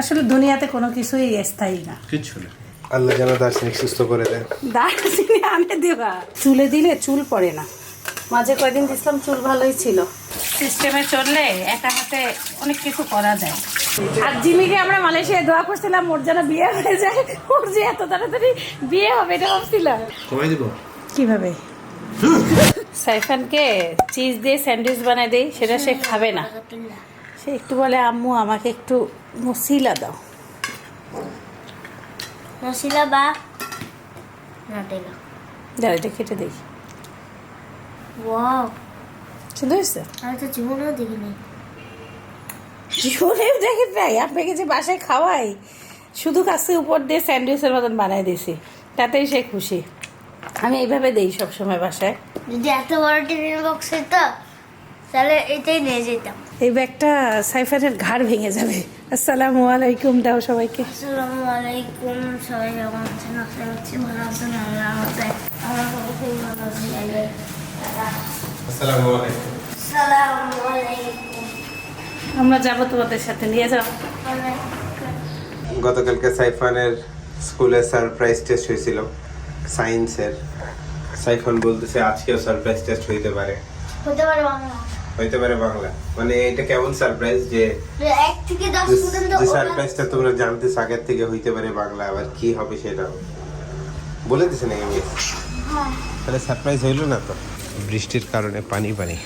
আসলে দুনিয়াতে কোনো কিছুই স্থায়ী না। কিচ্ছু না। আল্লাহ যেন দার্শনিক সুস্থ করে দেয় দারচিনি আনে দেবা। চুলে দিলে চুল পড়ে না। মাঝে কয়দিন দিছিলাম চুল ভালোই ছিল। সিস্টেমে চললে একা হাতে অনেক কিছু করা যায়। আর জিমিকে আমরা মালয়েশিয়ায় দোয়া করছিলাম ওর যেন বিয়ে হয়ে যায়। ওর যে এত তাড়াতাড়ি বিয়ে হবে এটা ভাবছিলাম। কমাই দিব? কীভাবে? সাইফানকে চিজ দিয়ে স্যান্ডউইচ বানাই দেই সেটা সে খাবে না। সে একটু বলে আম্মু আমাকে একটু মশিলা দাও। নসিলা বা নাটেলা দাঁড়া এটা কেটে দেই ওয়াও। সুন্দর হয়েছে? আমি তো জীবনেও দেখিনি। জীবনেও দেখি নাই? আপনাকে যে বাসায় খাওয়াই শুধু কাছে উপর দিয়ে স্যান্ডউইচের মতন বানাই দিয়েছি তাতেই সে খুশি। আমি এইভাবে দেই সবসময় বাসায়। যদি এত বড় টিফিন বক্স হতো তাহলে এটাই নিয়ে যেতাম। এই ব্যাগটা সাইফানের ঘাড় ভেঙে যাবে। আসসালামু আলাইকুম দাও সবাইকে। আসসালামু আলাইকুম সবাই কেমন আছেন? আশা করছি ভালো আছেন আল্লাহ আমার খুব ভালো আছে। আসসালামু আলাইকুম। আসসালামু আলাইকুম। আমরা যাব তোমাদের সাথে নিয়ে যাও। গতকালকে সাইফানের স্কুলে সারপ্রাইজ টেস্ট হয়েছিল সায়েন্সের। সাইফান বলতেছে আজকেও সারপ্রাইজ টেস্ট হইতে পারে। হতে পারে বাংলা। হইতে পারে বাংলা। মানে এটা কেমন সারপ্রাইজ যে যে এক থেকে দশ পর্যন্ত যে সারপ্রাইজটা তোমরা জানতে আগের থেকে হইতে পারে বাংলা আবার কি হবে সেটা বলে দিছে নাকি আমি? হ্যাঁ। তাহলে সারপ্রাইজ হইল না তো? বৃষ্টির কারণে পানি পানি।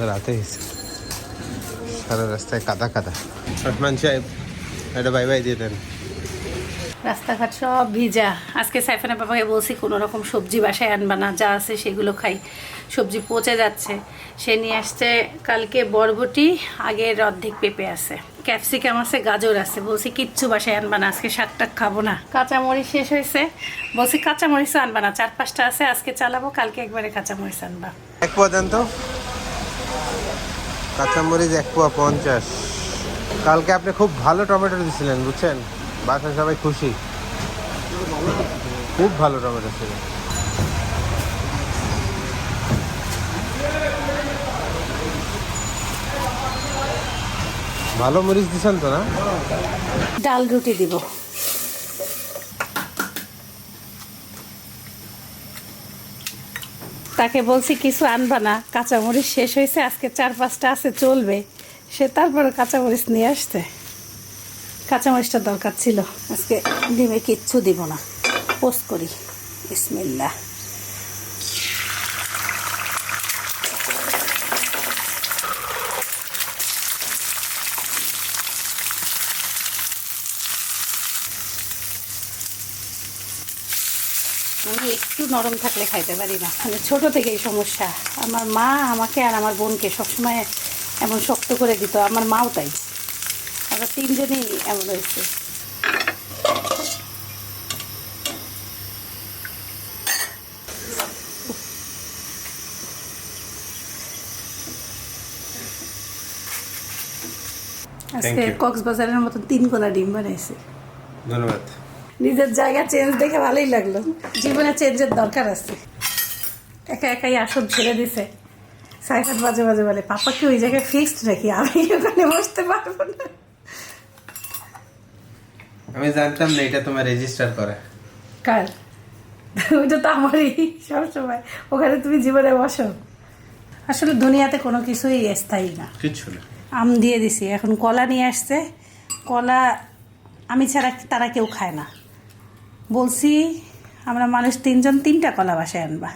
রাতে হয়েছে। সারা রাস্তায় কাদা কাদা। রহমান সাহেব এটা বাই বাই দিয়ে দেন। রাস্তাঘাট সব ভিজা। আজকে সাইফানের বাবাকে বলছি, কোনো রকম সবজি বাসায় আনবা না, যা আছে সেগুলো খাই। সবজি পচে যাচ্ছে। সে নিয়ে আসছে কালকে বরবটি, আগের অর্ধেক পেঁপে আছে। ক্যাপসিকাম আছে, গাজর আছে। বলছি, কিচ্ছু বাসায় আনবা না, আজকে শাক টাক খাব না। কাঁচামরিচ শেষ হয়েছে। বলছি, কাঁচামরিচও আনবা না চার পাঁচটা আছে, আজকে চালাবো, কালকে একবারে কাঁচামরিচ আনবা। এক পোয়া দেন তো। কাঁচামরিচ এক পোয়া পঞ্চাশ। কালকে আপনি খুব ভালো টমেটো দিয়েছিলেন বুঝছেন? বাসায় সবাই খুশি। খুব ভালো টমেটো ছিল। ভালো মরিচ দিছেন তো না? ডাল রুটি দিব। তাকে বলছি, কিছু আনবা না, কাঁচামরিচ শেষ হয়েছে, আজকে চার পাঁচটা আছে, চলবে। সে তারপরে কাঁচামরিচ নিয়ে আসতে কাঁচামরিচটা দরকার ছিল। আজকে ডিমে কিচ্ছু দিব না। পোস্ট করি। বিসমিল্লা আমি একটু নরম থাকলে খাইতে পারি না। মানে ছোট থেকেই সমস্যা। আমার মা আমাকে আর আমার বোনকে সবসময় এমন শক্ত করে দিত। আমার মাও তাই। আমরা তিনজনেই এমন হয়েছে। আজকে কক্সবাজারের মতন তিন ডিম বানাইছে। ধন্যবাদ। নিজের জায়গা চেঞ্জ দেখে ভালোই লাগল। জীবনে চেঞ্জের দরকার আছে। একা একাই আসন ছেড়ে দিছে। সাইফাত বাজে বাজে বলে পাপা কি ওই জায়গায় ফিক্সড আমি ওখানে বসতে পারব না। আমি জানতাম না এটা তোমার রেজিস্টার করা। কার? ওইটা তো আমারই সবসময়। ওখানে তুমি জীবনে বসো। আসলে দুনিয়াতে কোনো কিছুই স্থায়ী না। কিচ্ছু না। আম দিয়ে দিছি। এখন কলা নিয়ে আসছে। কলা আমি ছাড়া তারা কেউ খায় না। বলছি আমরা মানুষ তিনজন তিনটা কলা বাসায় আনবা।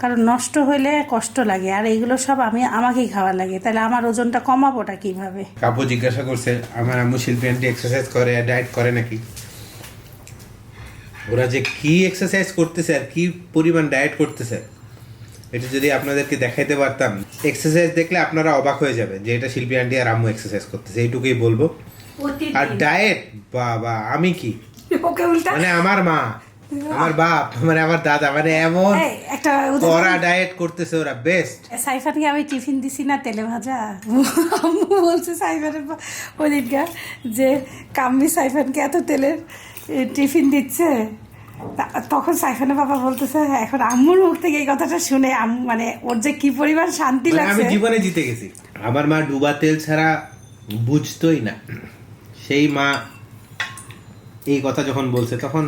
কারণ নষ্ট হইলে কষ্ট লাগে আর এইগুলো সব আমি আমাকেই খাওয়া লাগে। তাহলে আমার ওজনটা কমাবোটা কীভাবে? কাপু জিজ্ঞাসা করছে আমার আম্মু শিল্পী আন্টি এক্সারসাইজ করে ডায়েট করে নাকি? ওরা যে কি এক্সারসাইজ করতেছে আর কি পরিমাণ ডায়েট করতেছে এটা যদি আপনাদেরকে দেখাইতে পারতাম। এক্সারসাইজ দেখলে আপনারা অবাক হয়ে যাবেন যে এটা শিল্পী আন্টি আর আম্মু এক্সারসাইজ করতেছে এইটুকুই বলব। আর ডায়েট বাবা আমি কি? ওকে মানে আমার মা। আমার বাপ মানে আমার দাদা মানে এমন একটা উদাহরণ। ডায়েট করতেছে ওরা বেস্ট সাইফানকে আমি টিফিন দিছি না তেলে ভাজা। আম্মু বলছে সাইফানের দিনকার যে কাম্মি সাইফানকে এত তেলের টিফিন দিচ্ছে। তখন সাইফানের বাবা বলতেছে এখন আম্মুর মুখ থেকে এই কথাটা শুনে আম্মু মানে ওর যে কি পরিমাণ শান্তি মানে আমি লাগছে জীবনে জিতে গেছি। আমার মা ডুবা তেল ছাড়া বুঝতোই না। সেই মা এই কথা যখন বলছে তখন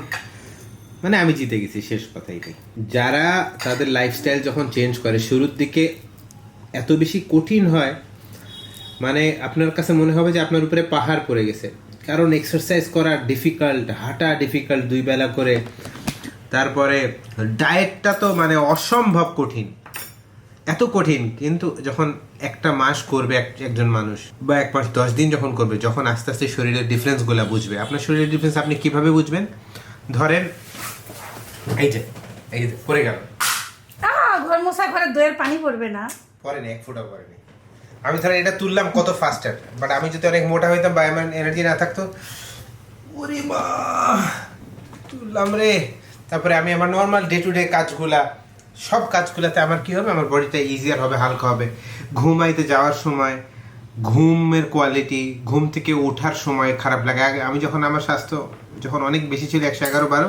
মানে আমি জিতে গেছি, শেষ কথা এটাই। যারা তাদের লাইফস্টাইল যখন চেঞ্জ করে, শুরুর দিকে এত বেশি কঠিন হয় মানে আপনার কাছে মনে হবে যে আপনার উপরে পাহাড় পড়ে গেছে। কারণ এক্সারসাইজ করা ডিফিকাল্ট হাঁটা ডিফিকাল্ট দুই বেলা করে। তারপরে ডায়েটটা তো মানে অসম্ভব কঠিন। এত কঠিন, কিন্তু যখন একটা মাস করবে এক- একজন মানুষ, বা এক মাস দশ দিন যখন করবে, যখন আস্তে আস্তে শরীরের ডিফারেন্সগুলো বুঝবে। আপনার শরীরের ডিফারেন্স আপনি কীভাবে বুঝবেন? ধরেন এই যে এই যে পড়ে গেল। আহ, ঘর মশা ঘরে দইয়ের পানি পড়বে না। পরে এক ফুটা পরে নেই আমি ধরেন এটা তুললাম কত ফাস্টার বাট আমি যদি অনেক মোটা হইতাম বা আমার এনার্জি না থাকতো ওরে মা তুললাম রে। তারপরে আমি আমার নর্মাল ডে টু ডে কাজগুলা সব কাজগুলাতে আমার কি হবে? আমার বডিটা ইজিয়ার হবে হালকা হবে। ঘুমাইতে যাওয়ার সময় ঘুমের কোয়ালিটি ঘুম থেকে ওঠার সময় খারাপ লাগে। আগে আমি যখন আমার স্বাস্থ্য যখন অনেক বেশি ছিল একশো এগারো বারো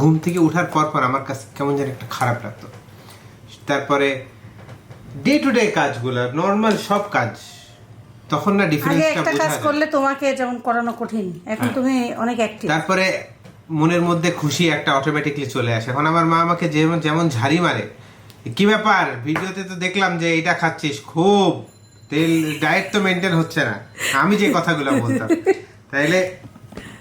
ঘুম থেকে ওঠার পর পর আমার কাছে কেমন যেন একটা খারাপ লাগতো। তারপরে ডে টু ডে কাজগুলো নর্মাল সব কাজ তখন না ডিফারেন্সটা বোঝা কাজ করলে তোমাকে যেমন করানো কঠিন এখন তুমি অনেক অ্যাক্টিভ তারপরে মনের মধ্যে খুশি একটা অটোমেটিকলি চলে আসে। এখন আমার মা আমাকে যেমন যেমন ঝাড়ি মারে কি ব্যাপার? ভিডিওতে তো দেখলাম যে এটা খাচ্ছিস খুব। তেল ডায়েট তো মেনটেন হচ্ছে না। আমি যে কথাগুলো বলতাম। তাইলে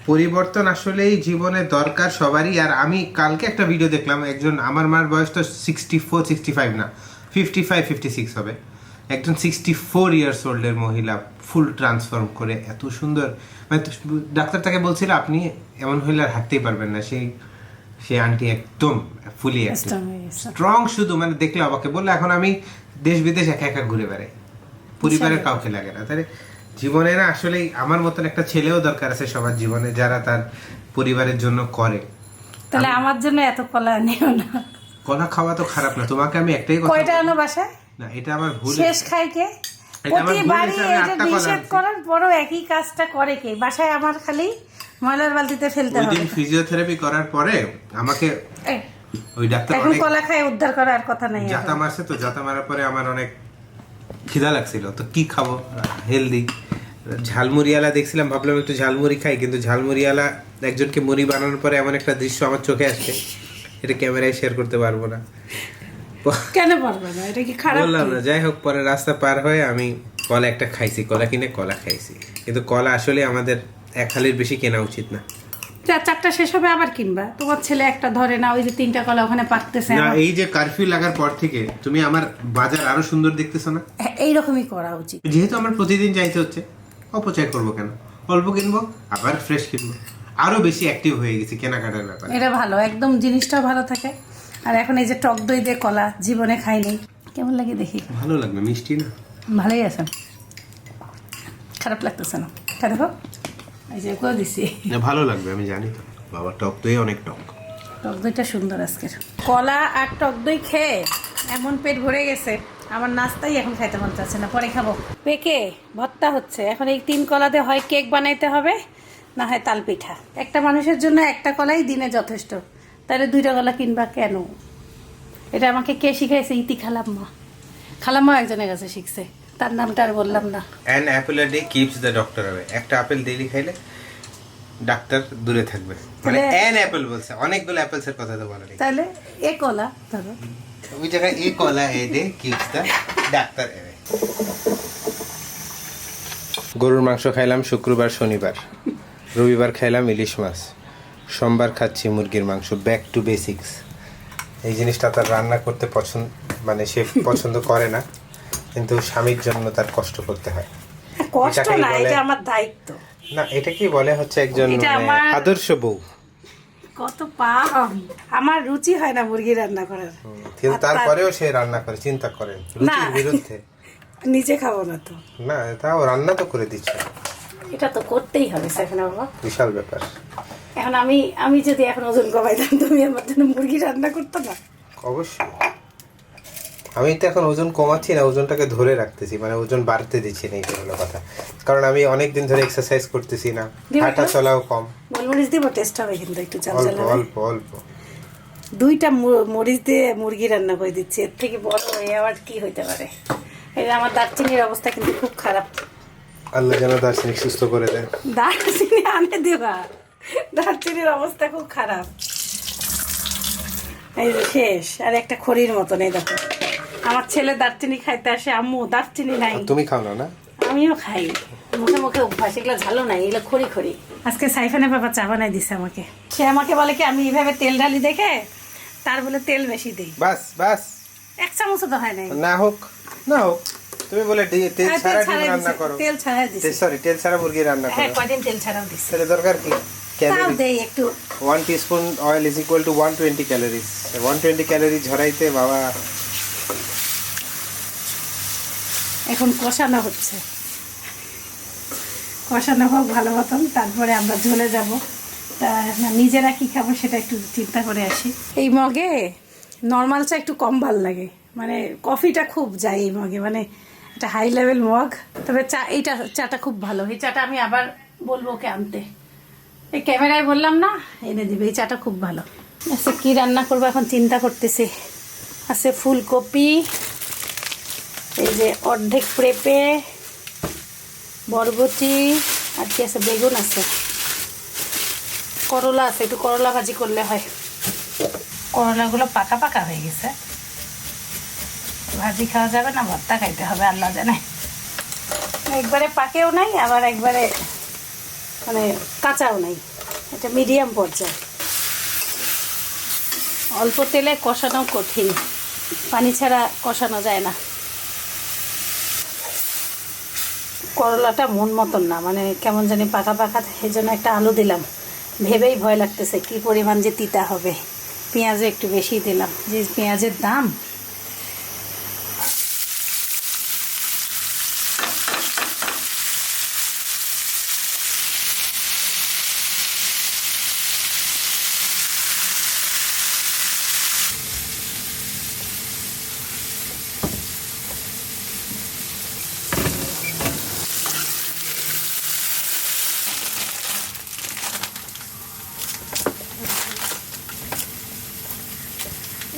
পরিবর্তন আসলেই জীবনে দরকার সবারই। আর আমি কালকে একটা ভিডিও দেখলাম একজন আমার মার বয়স তো সিক্সটি ফোর সিক্সটি ফাইভ না ফিফটি ফাইভ ফিফটি সিক্স হবে। একজন সিক্সটি ফোর ইয়ার্স ওল্ডের মহিলা ফুল ট্রান্সফর্ম করে এত সুন্দর। মানে ডাক্তার তাকে বলছিল আপনি এমন হইলে আর হাঁটতেই পারবেন না। সেই সেই আন্টি একদম ফুলি স্ট্রং শুধু মানে দেখলে অবাকে। বলল এখন আমি দেশ বিদেশ একা একা ঘুরে বেড়াই। পরিবারের কাউকে লাগে না। তাহলে জীবনে না আসলেই আমার মতন একটা ছেলেও দরকার আছে সবার জীবনে যারা তার পরিবারের জন্য করে। তাহলে আমার জন্য এত কলা নিও না। কলা খাওয়া তো খারাপ না তোমাকে আমি একটাই কথা কয়টা আনো বাসায়? না এটা আমার ভুল শেষ খাই কে? প্রতিবারই এটা নিষেধ করার পরও একই কাজটা করে কে? বাসায় আমার খালি ময়লার বালতিতে ফেলতে হবে দিন ফিজিওথেরাপি করার পরে আমাকে ওই ডাক্তার এখন কলা খায় উদ্ধার করার কথা নাই জাতা মারছে তো জাতা মারার পরে আমার অনেক খিদা লাগছিল। তো কি খাব? হেলদি ঝালমুড়িয়ালা দেখছিলাম ভাবলাম একটু ঝালমুড়ি খাই কিন্তু ঝালমুড়িয়ালা একজনকে মুড়ি বানানোর পরে এমন একটা দৃশ্য আমার চোখে আসছে এটা ক্যামেরায় শেয়ার করতে পারব না। কেন পারবে না? এটা কি খারাপ বললাম না যাই হোক পরে রাস্তা পার হয়ে আমি কলা একটা খাইছি কলা কিনে কলা খাইছি। কিন্তু কলা আসলে আমাদের এক হালির বেশি কেনা উচিত না। চারটা শেষ হবে আবার কিনবা। তোমার ছেলে একটা ধরে না ওই যে তিনটা কলা ওখানে পাকতেছে না এই যে কারফিউ লাগার পর থেকে তুমি আমার বাজার আরও সুন্দর দেখতেছো না? হ্যাঁ, এইরকমই করা উচিত। যেহেতু আমার প্রতিদিন যাইতে হচ্ছে অপচয় করব কেন? অল্প কিনবো আবার ফ্রেশ কিনবো। আরও বেশি অ্যাক্টিভ হয়ে গেছি কেনাকাটার ব্যাপারে। এটা ভালো একদম জিনিসটাও ভালো থাকে। আর এখন এই যে টক দই দিয়ে কলা জীবনে খাই নেই। কেমন লাগে দেখি? ভালো লাগবে মিষ্টি না? ভালোই আছে। খারাপ লাগতেছে না। খা দেখো ভালো লাগবে আমি জানি তো। বাবা টক দই অনেক টক। টক দইটা সুন্দর আজকের। কলা আর টক দই খেয়ে এমন পেট ভরে গেছে আমার নাস্তাই এখন খাইতে মন চাচ্ছে না পরে খাব। পেকে ভর্তা হচ্ছে এখন এই তিন কলাতে হয় কেক বানাইতে হবে না হয় তাল পিঠা। একটা মানুষের জন্য একটা কলাই দিনে যথেষ্ট। তাহলে দুইটা কলা কিনবা কেন? এটা আমাকে কে শিখাইছে? ইতি খালাম্মা। খালাম্মা একজনের কাছে শিখছে তার নামটা আর বললাম না। An apple a day keeps the doctor away একটা আপেল ডেইলি খাইলে ডাক্তার দূরে থাকবে। মানে অ্যান অ্যাপেল বলছে। অনেকগুলো অ্যাপেলস এর কথা তো বলা নেই তাহলে এ কলা ধরো। ওই জায়গায় এ কলা a keeps the doctor away গরুর মাংস খাইলাম শুক্রবার শনিবার। রবিবার খাইলাম ইলিশ মাছ। সোমবার খাচ্ছি মুরগির মাংস ব্যাক টু বেসিক্স এই জিনিসটা তার রান্না করতে পছন্দ মানে সে পছন্দ করে না কিন্তু স্বামীর জন্য তার কষ্ট করতে হয়। কষ্ট না এটা আমার দায়িত্ব। না এটা কি বলে হচ্ছে একজন মানে আমার- আদর্শ বউ? কত পাপ আমি। আমার রুচি হয় না মুরগি রান্না করার। কিন্তু তারপরেও সে রান্না করে চিন্তা করেন রুচির না। বিরুদ্ধে। নিজে খাব না তো। না তাও রান্না তো করে দিচ্ছে। এটা তো করতেই হবে সেখানে বাবা। বিশাল ব্যাপার। এখন আমি আমি যদি এখন ওজন কমাইতাম তুমি আমার জন্য মুরগি রান্না করতো না? অবশ্যই। আমি তো এখন ওজন কমাচ্ছি না ওজনটাকে ধরে রাখতেছি মানে ওজন বাড়তে দিচ্ছি না এটা হলো কথা। কারণ আমি অনেক দিন ধরে এক্সারসাইজ করতেছি না হাঁটা চলাও কম। গোলমরিচ দিব টেস্ট হবে কিন্তু একটু চাল চাল। অল্প অল্প দুইটা মরিচ দিয়ে মুরগি রান্না করে দিচ্ছি এর থেকে বড় হয়ে আবার কি হইতে পারে? এই যে আমার দারচিনির অবস্থা কিন্তু খুব খারাপ। আল্লাহ যেন দার্শনিক সুস্থ করে দেয়। দারচিনি আনে দেবা। দারচিনির অবস্থা খুব খারাপ। এই যে শেষ আর একটা খড়ির মতন এই দেখো। আমার ছেলে দারচিনি খাইতে আসে আম্মু দারচিনি নাই। তুমি খাও না না? আমিও খাই। মুখে মুখে অভ্যাস এগুলো ঝালো নাই এগুলো খড়ি খড়ি। আজকে সাইফানের বাবা চা বানাই দিছে আমাকে। সে আমাকে বলে কি আমি এইভাবে তেল ঢালি দেখে তার বলে তেল বেশি দিই। বাস বাস। এক চামচও তো হয় নাই। না হোক না হোক। তুমি বলে তেল ছাড়া ডিম রান্না করো। তেল ছাড়াই দিছে। সরি তেল ছাড়া মুরগি রান্না করো হ্যাঁ করো। কয়দিন তেল ছাড়াও দিছে। তাহলে দরকার কি? তাও ক্যালোরি দেই একটু। One teaspoon oil is equal to one twenty calories one twenty calorie ঝরাইতে বাবা এখন কষানো হচ্ছে। কষানো হোক, ভালো মতন, তারপরে আমরা ঝলে যাব। তা নিজেরা কি খাব সেটা একটু চিন্তা করে আসি। এই মগে নর্মাল চা একটু কম ভালো লাগে। মানে কফিটা খুব যায় এই মগে মানে একটা হাই লেভেল মগ। তবে চা, এইটা, চাটা খুব ভালো। এই চাটা আমি আবার বলব ওকে আনতে। এই ক্যামেরায় বললাম না, এনে দিবে। এই চাটা খুব ভালো। আচ্ছা কী রান্না করব এখন চিন্তা করতেছি। আছে ফুলকপি এই যে অর্ধেক পেঁপে বরবটি আর কি আছে? বেগুন আছে। করলা আছে একটু করলা ভাজি করলে হয়। করলাগুলো পাকা পাকা হয়ে গেছে। ভাজি খাওয়া যাবে না ভর্তা খাইতে হবে আল্লাহ জানে। একবারে পাকেও নাই আবার একবারে মানে কাঁচাও নাই। এটা মিডিয়াম পর্যায়ে। অল্প তেলে কষানো কঠিন। পানি ছাড়া কষানো যায় না। করলাটা মন মতন না। মানে কেমন জানি পাকা পাকা সেই জন্য একটা আলু দিলাম। ভেবেই ভয় লাগতেছে, কি পরিমাণ যে তিতা হবে। পেঁয়াজও একটু বেশি দিলাম। যে পেঁয়াজের দাম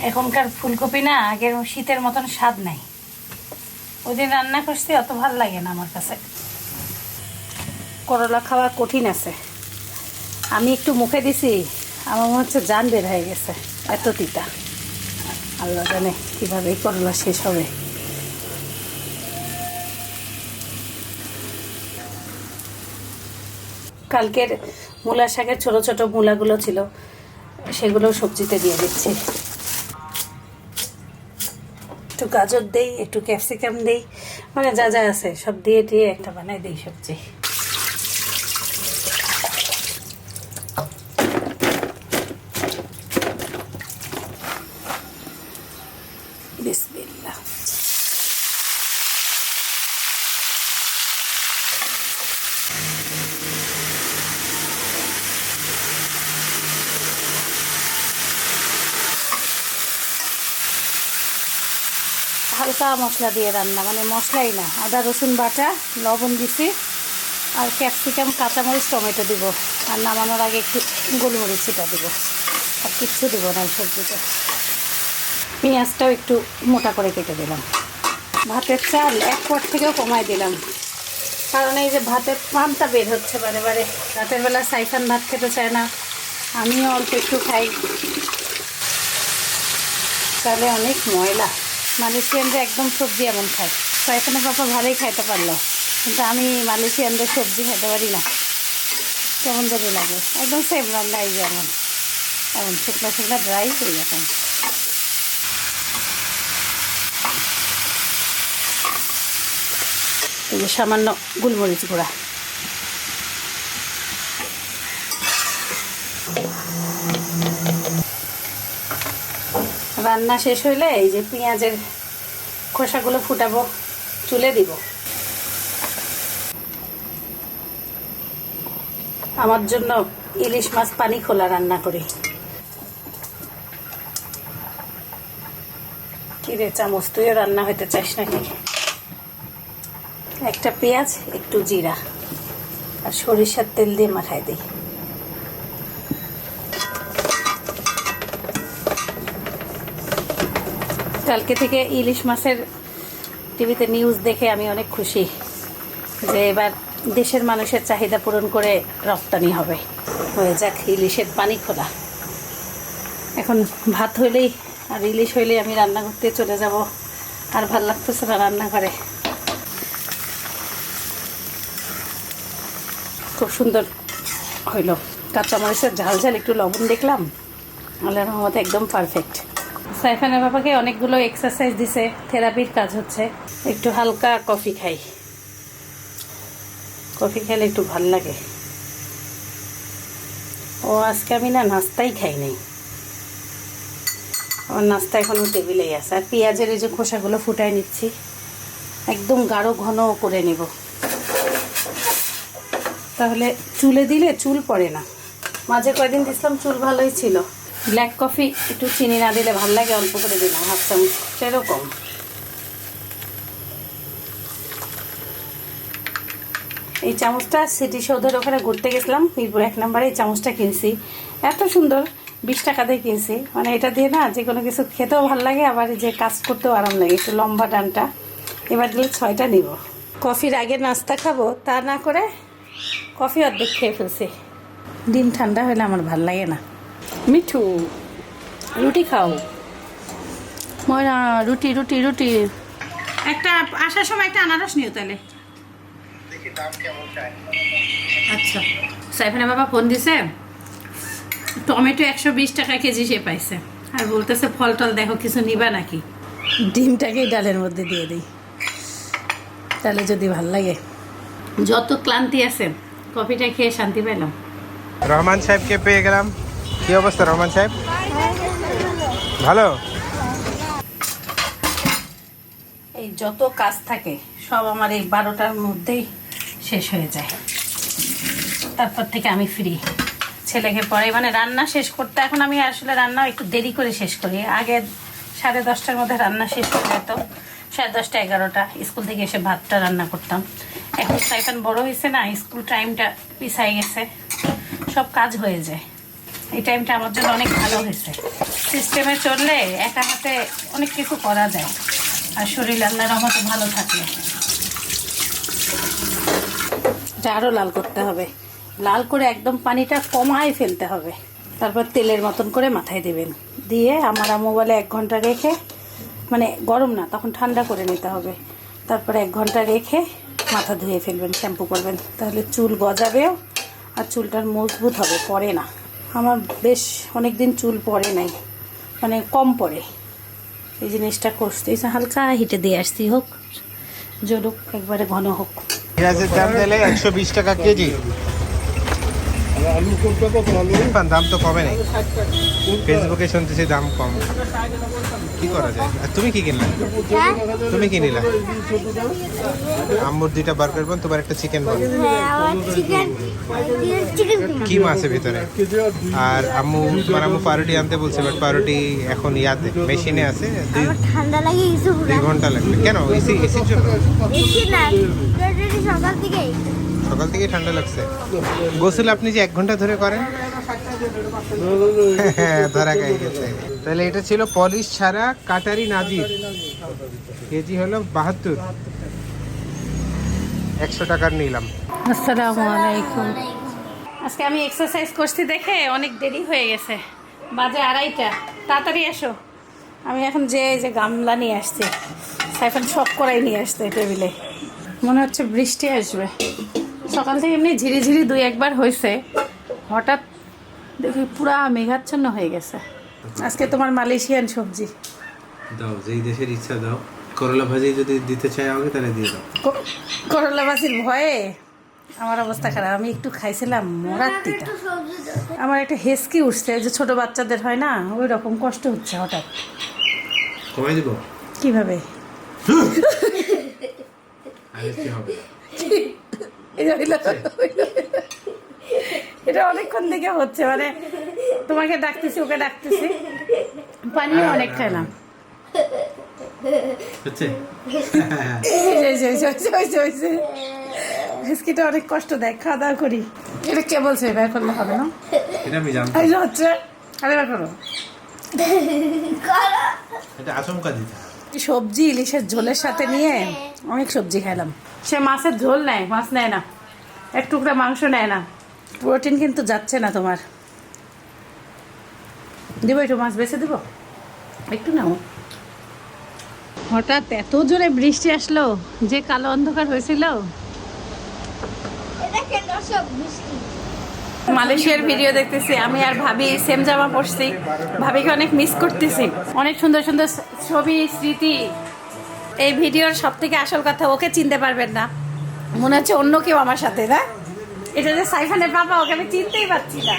এখনকার ফুলকপি না আগের শীতের মতন স্বাদ নাই। ওই দিন রান্না করছি, অত ভালো লাগে না আমার কাছে। করলা খাওয়া কঠিন আছে। আমি একটু মুখে দিছি, আমার মনে হচ্ছে জান বের হয়ে গেছে, এত তিতা। আল্লাহ জানে কীভাবে করলা শেষ হবে। কালকের মূলা শাকের ছোট ছোট মূলাগুলো ছিল, সেগুলো সবজিতে দিয়ে দিচ্ছি। গাজর দেই, একটু ক্যাপসিকাম দেই। মানে যা যা আছে, সব দিয়ে দিয়ে একটা বানাই দিই সবজি। বিসমিল্লাহ। হালকা মশলা দিয়ে রান্না মানে মশলাই না। আদা, রসুন বাটা, লবণ দিছি, আর ক্যাপসিকাম, কাঁচামরিচ, টমেটো দিব। আর নামানোর আগে একটু গোলমরিচ ছিটা দিব। আর কিচ্ছু দিব না এই সবজিটা পেঁয়াজটাও একটু মোটা করে কেটে দিলাম। ভাতের চাল এক পট থেকেও কমাই দিলাম। কারণ এই যে ভাতের পানটা বের হচ্ছে বারে বারে। রাতের বেলা সাইফান ভাত খেতে চায় না। আমিও অল্প একটু খাই। তাহলে অনেক ময়লা। মালয়েশিয়ানরা একদম সবজি এমন খায়। তো এখানে পাপা ভালোই খাইতে পারল। কিন্তু আমি মালয়েশিয়ানদের সবজি খাইতে পারি না। কেমন জানি লাগে। একদম সেম রান্না এই যেমন এমন শুকনো শুকনো ড্রাই হয়ে এই সামান্য গোলমরিচ গুঁড়া। রান্না শেষ হইলে এই যে পেঁয়াজের খোসাগুলো ফুটাবো চুলে দিব। আমার জন্য ইলিশ মাছ পানি খোলা রান্না করি। কি রে চামচ, তুইও রান্না হইতে চাস নাকি? একটা পেঁয়াজ, একটু জিরা, আর সরিষার তেল দিয়ে মাখাই দিই। কালকে থেকে ইলিশ মাছের টিভিতে নিউজ দেখে আমি অনেক খুশি যে এবার দেশের মানুষের চাহিদা পূরণ করে রপ্তানি হবে। হয়ে যাক ইলিশের পানি খোলা এখন ভাত হইলেই আর ইলিশ হইলেই আমি রান্না করতে চলে যাব। আর ভালো লাগতেছে না রান্নাঘরে। খুব সুন্দর হইল। কাঁচামরিচের ঝাল ঝাল একটু লবণ দেখলাম। আল্লাহর রহমতে একদম পারফেক্ট সাইফানের বাবাকে অনেকগুলো এক্সারসাইজ দিছে থেরাপির কাজ হচ্ছে। একটু হালকা কফি খাই। কফি খেলে একটু ভালো লাগে। ও, আজকে আমি না নাস্তাই খাই নাই। আমার নাস্তা এখনও টেবিলেই আছে। আর পেঁয়াজের এই যে খোসাগুলো ফুটাই নিচ্ছি। একদম গাঢ় ঘন করে নেব। তাহলে চুলে দিলে চুল পড়ে না। মাঝে কয়দিন দিছিলাম চুল ভালোই ছিল। ব্ল্যাক কফি একটু চিনি না দিলে ভালো লাগে, অল্প করে দিলাম হাফ চামচ, সেরকম। এই চামচটা সিটি সৌধের ওখানে ঘুরতে গেছিলাম, মিরপুর এক নম্বরে এই চামচটা কিনছি। এত সুন্দর, বিশ টাকা দিয়ে কিনছি। মানে এটা দিয়ে না যে কোনো কিছু খেতেও ভালো লাগে, আবার যে কাজ করতেও আরাম লাগে, একটু লম্বা ডানটা এবার দিলে ছয়টা নিব। কফির আগে নাস্তা খাব, তা না করে কফি অর্ধেক খেয়ে ফেলছি। ডিম ঠান্ডা হলে আমার ভালো লাগে না। মিঠু রুটি খাও। ময়না রুটি রুটি রুটি। একটা আসার সময় একটা আনারস নিও তাহলে। আচ্ছা। সাইফানা বাবা ফোন দিছে টমেটো একশো বিশ টাকা কেজি সে পাইছে। আর বলতেছে ফল টল দেখো কিছু নিবা নাকি? ডিমটাকেই ডালের মধ্যে দিয়ে দিই। তাহলে যদি ভালো লাগে। যত ক্লান্তি আছে কফিটা খেয়ে শান্তি পেলাম। রহমান সাহেবকে পেয়ে গেলাম। কি অবস্থা, রহমান সাহেব? ভালো? এই যত কাজ থাকে, সব আমার এই বারোটার মধ্যেই শেষ হয়ে যায়। তারপর থেকে আমি ফ্রি ছেলেকে পরে মানে রান্না শেষ করতে, এখন আমি আসলে রান্না একটু দেরি করে শেষ করি। আগে সাড়ে দশটার মধ্যে রান্না শেষ করে যেত। সাড়ে দশটা, এগারোটা, স্কুল থেকে এসে ভাতটা রান্না করতাম। এখন সাইফান বড় হয়েছে না, স্কুল টাইমটা পিছাই গেছে। সব কাজ হয়ে যায়। এই টাইমটা আমার জন্য অনেক ভালো হয়েছে। সিস্টেমে চললে একা হাতে অনেক কিছু করা যায়। আর শরীর আল্লাহর রহমতে ভালো থাকলে। এটা আরও লাল করতে হবে। লাল করে একদম পানিটা কমায় ফেলতে হবে। তারপর তেলের মতন করে মাথায় দেবেন। দিয়ে আমার বলে এক ঘণ্টা রেখে মানে গরম না, তখন ঠান্ডা করে নিতে হবে। তারপরে এক ঘণ্টা রেখে মাথা ধুয়ে ফেলবেন, শ্যাম্পু করবেন। তাহলে চুল গজাবেও আর চুলটার মজবুত হবে, পরে না। আমার বেশ অনেক দিন চুল পড়ে নাই। মানে কম পড়ে। এই জিনিসটা করতে হালকা হিটে দিয়ে আসছি, হোক জলুক একবারে ঘন হোক। পেঁয়াজের দাম দিলে একশো বিশ টাকা কেজি। দাম তো কমে নেই। ফেসবুকে শুনতেছি দাম কম। কি করা যায়? আর তুমি কি কিনলে? তুমি কি নিলা? আম্মুর দুইটা বার্গার বান তোমার একটা চিকেন বান হ্যাঁ আমার চিকেন চিকেন কি মাছে ভিতরে? আর আম্মু তোমার আম্মু পাউরুটি আনতে বলছে বাট পাউরুটি এখন ইয়াতে মেশিনে আছে। দুই ঠান্ডা লাগে দুই ঘণ্টা লাগবে। কেন? এসি এসির জন্য? এসি না সকাল থেকেই। সকাল থেকে ঠান্ডা লাগছে। গোসল আপনি যে এক ঘণ্টা ধরে করেন? হ্যাঁ, ধরা খাই গেছে। তাহলে এটা ছিল পলিশ ছাড়া কাটারি নাজির। কেজি হলো বাহাত্তর। একশো টাকার নিলাম। আজকে আমি এক্সারসাইজ করছি দেখে অনেক দেরি হয়ে গেছে। বাজে আড়াইটা। তাড়াতাড়ি এসো। আমি এখন যে যে গামলা নিয়ে আসছি সাইফান শখ করাই নিয়ে আসতে টেবিলে। মনে হচ্ছে বৃষ্টি আসবে। সকাল থেকে এমনি ঝিরি ঝিরি দুই একবার হয়েছে হঠাৎ দেখি পুরা মেঘাচ্ছন্ন হয়ে গেছে। আজকে তোমার মালয়েশিয়ান সবজি। দাও যেই দেশের ইচ্ছা দাও। করলা ভাজি যদি দিতে চাই আমাকে তাহলে দিয়ে দাও। করলা বাসির ভয়ে আমার অবস্থা খারাপ। আমি একটু খাইছিলাম সবজি দাও। আমার একটা হেসকি উঠছে যে ছোট বাচ্চাদের হয় না ওই রকম কষ্ট হচ্ছে হঠাৎ। কমাই দিব? কীভাবে? আর কি হবে? এটা অনেকক্ষণ থেকে হচ্ছে মানে তোমাকে ডাকতেছি ওকে ডাকতেছি। পানিও অনেক খেলাম হচ্ছে? অনেক কষ্ট দেয় খাওয়া দাওয়া করি। এটা কে বলছে বের করলে হবে না? এটা আমি জানতাম। এই হচ্ছে আরে বের করো। এটা আচমকা দিতে সবজি ইলিশের ঝোলের সাথে নিয়ে অনেক সবজি খাইলাম। সে মাছের ঝোল নেয় মাছ নেয় না। এক টুকরা মাংস নেয় না। প্রোটিন কিন্তু যাচ্ছে না তোমার। দিব একটু মাছ বেছে দিব? একটু নাও। হঠাৎ এত জোরে বৃষ্টি আসলো যে কালো অন্ধকার হয়েছিল। মালয়েশিয়ার ভিডিও দেখতেছি আমি আর ভাবি সেম জামা পরছি। ভাবিকে অনেক মিস করতেছি। অনেক সুন্দর সুন্দর ছবি স্মৃতি এই ভিডিওর সব থেকে আসল কথা ওকে চিনতে পারবেন না। মনে হচ্ছে অন্য কেউ আমার সাথে না? এটা যে সাইফানের বাবা ওকে আমি চিনতেই পারছি না।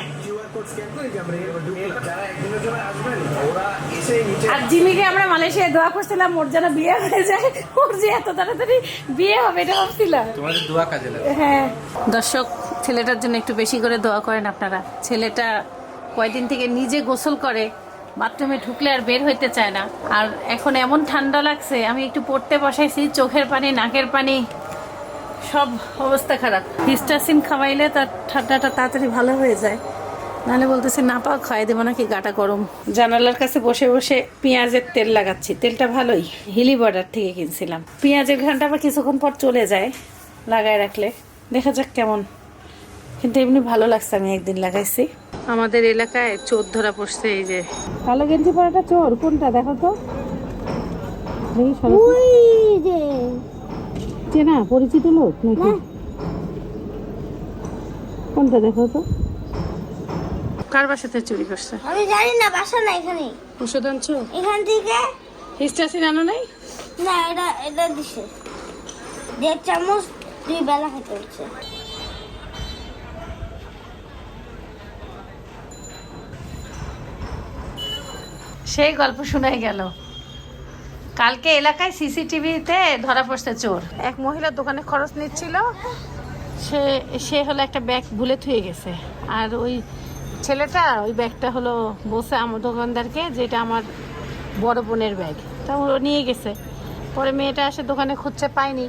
আর জিমিকে আমরা মালয়েশিয়ায় দোয়া করছিলাম ওর যেন বিয়ে হয়ে যায়। ওর যে এত তাড়াতাড়ি বিয়ে হবে এটা ভাবছিলাম। তোমাদের দোয়া কাজে লাগে। হ্যাঁ। দর্শক ছেলেটার জন্য একটু বেশি করে দোয়া করেন আপনারা। ছেলেটা কয়দিন থেকে নিজে গোসল করে বাথরুমে ঢুকলে আর বের হইতে চায় না। আর এখন এমন ঠান্ডা লাগছে, আমি একটু পড়তে বসাইছি, চোখের পানি, নাকের পানি, সব অবস্থা খারাপ। হিস্টাসিন খাওয়াইলে তার ঠান্ডাটা তাড়াতাড়ি ভালো হয়ে যায়। নাহলে বলতেছে, না পাও, খাওয়াই দেবো নাকি, গাটা গরম। জানালার কাছে বসে বসে পেঁয়াজের তেল লাগাচ্ছি। তেলটা ভালোই, হিলি বর্ডার থেকে কিনছিলাম। পেঁয়াজের ঘানটা আবার কিছুক্ষণ পর চলে যায়, লাগায় রাখলে। দেখা যাক কেমন। কিন্তু এমনি ভালো লাগছে, আমি একদিন লাগাইছি। আমাদের এলাকায় চোর ধরা পড়ছে এই যে। কালো গেঞ্জি পরাটা চোর? কোনটা? দেখো তো। চেনা? পরিচিত লোক নাকি? কোনটা দেখো তো? কার বাসাতে চুরি করছে? আমি জানি না বাসা না এখানে। ওষুধ আনছো? এখান থেকে। হিস্টাসিন আনো নাই? না এটা এটা দিছে। দেড় চামচ দুই বেলা খেতে হচ্ছে। সেই গল্প শোনাই গেল। কালকে এলাকায় সিসিটিভিতে ধরা পড়ছে চোর। এক মহিলা দোকানে খরচ নিচ্ছিল। সে সে হলো একটা ব্যাগ ভুলে থুয়ে গেছে। আর ওই ছেলেটা, ওই ব্যাগটা হলো বসে আমার দোকানদারকে যেটা আমার বড় বোনের ব্যাগ। তা ও নিয়ে গেছে। পরে মেয়েটা এসে দোকানে খুঁজছে, পায়নি।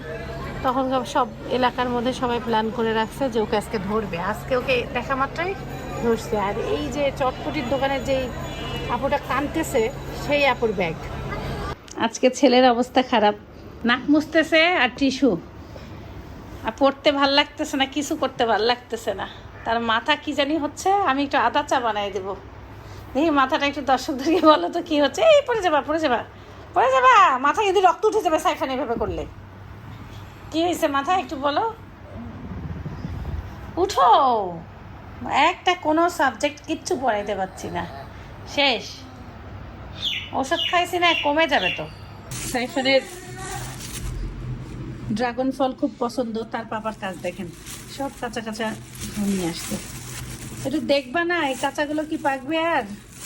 তখন সব এলাকার মধ্যে সবাই প্ল্যান করে রাখছে যে ওকে আজকে ধরবে। আজকে ওকে দেখা মাত্রই ধরছে। আর এই যে চটপটির দোকানের যেই আপুটা কানতেছে, সেই আপুর ব্যাগ। আজকে ছেলের অবস্থা খারাপ। নাক মুছতেছে আর টিস্যু। আর পড়তে ভালো লাগতেছে না, কিছু করতে ভালো লাগতেছে না। তার মাথা কি জানি হচ্ছে, আমি একটু আদা চা বানাই দেবো। দেখি মাথাটা একটু দর্শকদেরকে বলো তো কি হচ্ছে। এই, পড়ে যাবা পড়ে যাবা পড়ে যাবা। মাথা যদি রক্ত উঠে যাবে সাইফান এভাবে করলে। কি হয়েছে মাথা, একটু বলো। উঠো। একটা কোনো সাবজেক্ট কিচ্ছু পড়াইতে পারছি না। শেষ। ওষুধ খাইছি না, কমে যাবে তো। সাইফানের ড্রাগন ফল খুব পছন্দ, তার পাপার কাজ দেখেন। সব কাঁচা কাঁচা নিয়ে আসতে একটু দেখবা না, এই কাঁচাগুলো কি পাকবে আর?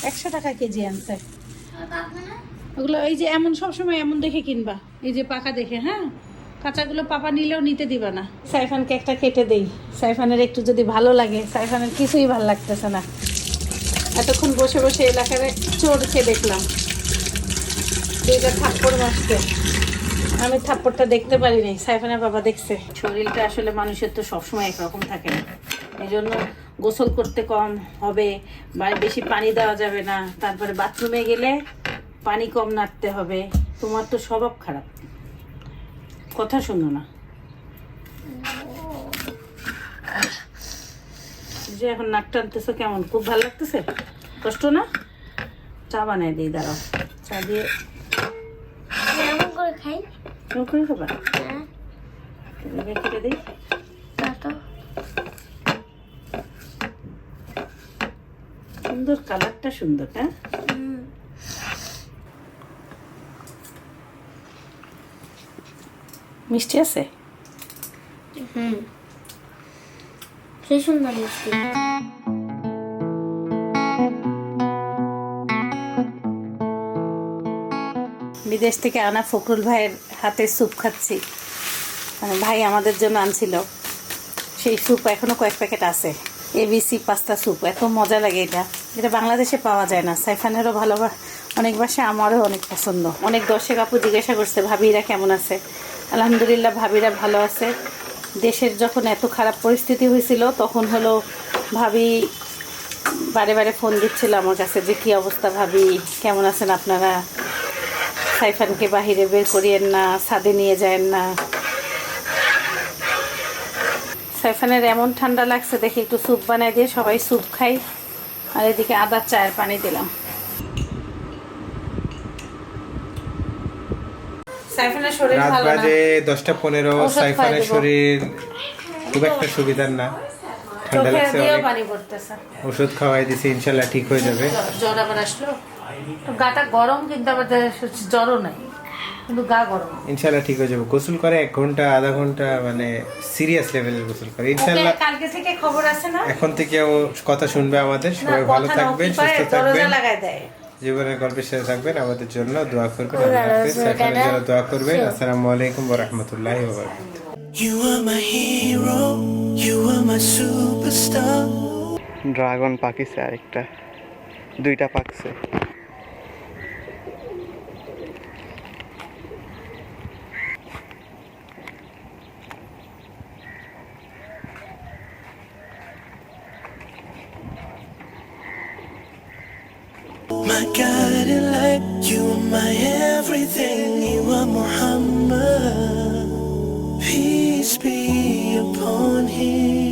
একশো টাকা কেজি আনছে। ওগুলো এই যে এমন সবসময় এমন দেখে কিনবা। এই যে পাকা দেখে হ্যাঁ? কাঁচাগুলো পাপা নিলেও নিতে দিবা না। সাইফানকে একটা কেটে দেই। সাইফানের একটু যদি ভালো লাগে, সাইফানের কিছুই ভালো লাগতেছে না। এতক্ষণ বসে বসে এলাকার চোরকে দেখলাম? দুইটা থাপ্পড় মারছে। আমি থাপ্পড়টা দেখতে পারিনি, সাইফানের বাবা দেখছে। শরীরটা আসলে মানুষের তো সবসময় একরকম থাকে। না এই জন্য গোসল করতে কম হবে বা বেশি পানি দেওয়া যাবে না। তারপরে বাথরুমে গেলে পানি কম নাড়তে হবে। তোমার তো স্বভাব খারাপ। কথা শোনো না। যে এখন নাক টানতেছো কেমন? খুব ভালো লাগতেছে? কষ্ট না? চা বানাই দিই দাঁড়াও। চা দিয়ে খাই। কেমন করে খাবা? হ্যাঁ। কেটে দিই। সুন্দর কালারটা সুন্দর হ্যাঁ? মিষ্টি আছে? হুম। বিদেশ থেকে আনা ফখরুল ভাইয়ের হাতে স্যুপ খাচ্ছি। মানে ভাই আমাদের জন্য আনছিল। সেই স্যুপ এখনও কয়েক প্যাকেট আছে। এবিসি পাস্তা স্যুপ, এত মজা লাগে এটা। এটা বাংলাদেশে পাওয়া যায় না। সাইফানেরও ভালো অনেক বাসে আমারও অনেক পছন্দ। অনেক দর্শক আপু জিজ্ঞাসা করছে, ভাবিরা কেমন আছে? আলহামদুলিল্লাহ, ভাবিরা ভালো আছে। দেশের যখন এত খারাপ পরিস্থিতি হয়েছিল, তখন হলো ভাবি বারে বারে ফোন দিচ্ছিল আমার কাছে যে, কী অবস্থা ভাবি? কেমন আছেন আপনারা? সাইফানকে বাহিরে বের করিয়েন না, ছাদে নিয়ে যায়েন না। সাইফানের এমন ঠান্ডা লাগছে, দেখি একটু স্যুপ বানাই দিয়ে সবাই স্যুপ খাই আর এদিকে আদার চায়ের পানি দিলাম। সাইফানের শরীর রাত ভালো না। বাজে দশটা পনেরো ওষুধ খাই সাইফানের শরীর খুব একটা সুবিধার না। ঠান্ডা লাগছে পানি পড়তেছে। ওষুধ খাওয়াই দিছি ইনশাল্লাহ ঠিক হয়ে যাবে। জ্বর আবার আসলো? গাটা গরম কিন্তু আবার জ্বরও নাই। কিন্তু গা গরম। ইনশাল্লাহ ঠিক হয়ে যাবে। গোসল করে এক ঘণ্টা আধা ঘণ্টা মানে সিরিয়াস লেভেলের গোসল করে। ইনশাল্লাহ কালকে থেকে খবর আছে না? এখন থেকে ও কথা শুনবে আমাদের। সবাই ভালো থাকবেন সুস্থ থাকবেন। লাগাই দেয়। জীবনের গল্পের সাথে থাকবেন। আমাদের জন্য দোয়া করবেন। সেখানে। যারা দোয়া করবেন। আসসালামু আলাইকুম ওয়া রাহমাতুল্লাহি ওয়া বারাকাতুহু। You are my hero, you are my superstar. Dragon পাকিছে আরেকটা। দুইটা পাকছে। my everything, you are Muhammad. Peace be upon him.